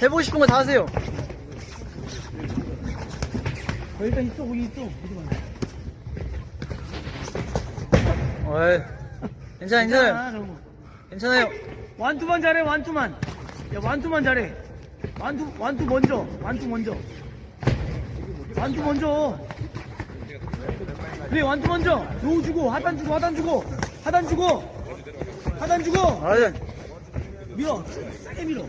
해보고 싶은 거 다 하세요. 어, 일단 이쪽 거기 가? 어이. 괜찮아, 괜찮아요. 거. 괜찮아요. 완투만 잘해 완투만 야 완투만 잘해 완투 완투 먼저 완투 먼저 완투 먼저 그래 완투 먼저 로우 주고 하단 주고 하단 주고 하단 주고 하단 주고 아, 밀어. 세게 밀어.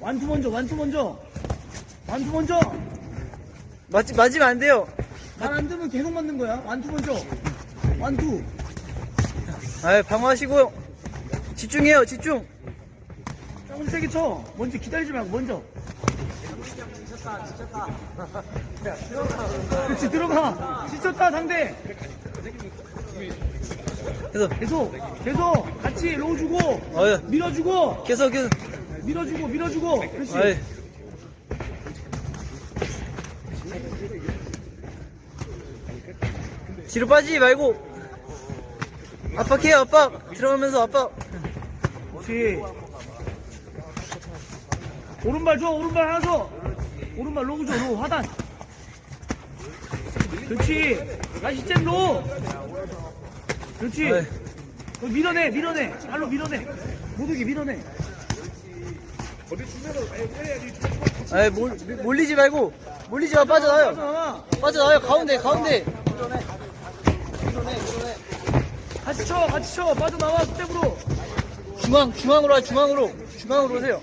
완투 먼저 완투 먼저. 완투 먼저. 맞지, 맞으면 안 돼요. 말안 들으면 계속 맞는 거야. 완투 먼저. 완투. 아, 방어하시고요. 집중해요, 집중. 조금 세게 쳐. 먼저 기다리지 말고 먼저 그렇지 들어가 지쳤다 상대 계속. 계속 계속 같이 로우 주고 어이. 밀어주고 계속, 계속. 밀어주고 밀어주고 그렇지 어이. 뒤로 빠지지 말고. 압박해요, 압박. 들어가면서 압박. 그렇지 오른발 줘 오른발 하나 줘 오른발 로우 줘 로우 하단 그렇지 다시 잼 로우 그렇지. 어, 밀어내 밀어내 발로 밀어내 모두기 밀어내 아이, 몰, 몰리지 말고. 몰리지 마, 빠져나와요. 빠져나와. 빠져나와요, 가운데, 가운데. 같이 쳐 같이 쳐 빠져나와 스텝으로 중앙, 중앙으로 와, 중앙으로. 중앙으로 오세요.